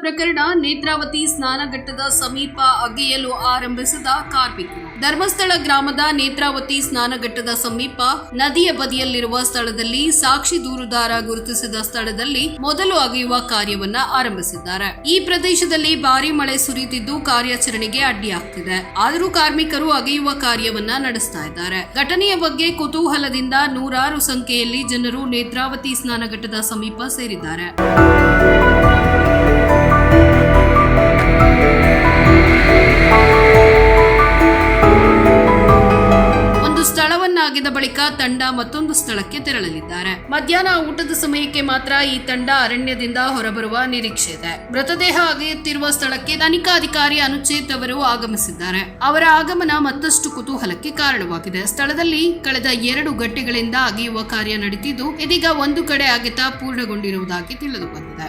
ಪ್ರಕರಣ ನೇತ್ರಾವತಿ ಸ್ನಾನಘಟ್ಟದ ಸಮೀಪ ಅಗೆಯಲು ಆರಂಭಿಸಿದ ಕಾರ್ಮಿಕರು. ಧರ್ಮಸ್ಥಳ ಗ್ರಾಮದ ನೇತ್ರಾವತಿ ಸ್ನಾನಘಟ್ಟದ ಸಮೀಪ ನದಿಯ ಬದಿಯಲ್ಲಿರುವ ಸ್ಥಳದಲ್ಲಿ ಸಾಕ್ಷಿ ದೂರುದಾರ ಗುರುತಿಸಿದ ಸ್ಥಳದಲ್ಲಿ ಮೊದಲು ಅಗೆಯುವ ಕಾರ್ಯವನ್ನ ಆರಂಭಿಸಿದ್ದಾರೆ. ಈ ಪ್ರದೇಶದಲ್ಲಿ ಭಾರಿ ಮಳೆ ಸುರಿಯುತ್ತಿದ್ದು ಕಾರ್ಯಾಚರಣೆಗೆ ಅಡ್ಡಿಯಾಗ್ತಿದೆ. ಆದರೂ ಕಾರ್ಮಿಕರು ಅಗೆಯುವ ಕಾರ್ಯವನ್ನ ನಡೆಸ್ತಾ ಇದ್ದಾರೆ. ಘಟನೆಯ ಬಗ್ಗೆ ಕುತೂಹಲದಿಂದ ನೂರಾರು ಸಂಖ್ಯೆಯಲ್ಲಿ ಜನರು ನೇತ್ರಾವತಿ ಸ್ನಾನಘಟ್ಟದ ಸಮೀಪ ಸೇರಿದ್ದಾರೆ. ಒಂದು ಸ್ಥಳವನ್ನ ಅಗೆದ ಬಳಿಕ ತಂಡ ಮತ್ತೊಂದು ಸ್ಥಳಕ್ಕೆ ತೆರಳಲಿದ್ದಾರೆ. ಮಧ್ಯಾಹ್ನ ಊಟದ ಸಮಯಕ್ಕೆ ಮಾತ್ರ ಈ ತಂಡ ಅರಣ್ಯದಿಂದ ಹೊರಬರುವ ನಿರೀಕ್ಷೆ ಇದೆ. ಮೃತದೇಹ ಅಗೆಯುತ್ತಿರುವ ಸ್ಥಳಕ್ಕೆ ತನಿಖಾಧಿಕಾರಿ ಅನುಚೇತ್ ಅವರು ಆಗಮಿಸಿದ್ದಾರೆ. ಅವರ ಆಗಮನ ಮತ್ತಷ್ಟು ಕುತೂಹಲಕ್ಕೆ ಕಾರಣವಾಗಿದೆ. ಸ್ಥಳದಲ್ಲಿ ಕಳೆದ ಎರಡು ಗಂಟೆಗಳಿಂದ ಅಗೆಯುವ ಕಾರ್ಯ ನಡೆದಿದ್ದು ಇದೀಗ ಒಂದು ಕಡೆ ಅಗೆತ ಪೂರ್ಣಗೊಂಡಿರುವುದಾಗಿ ತಿಳಿದು ಬಂದಿದೆ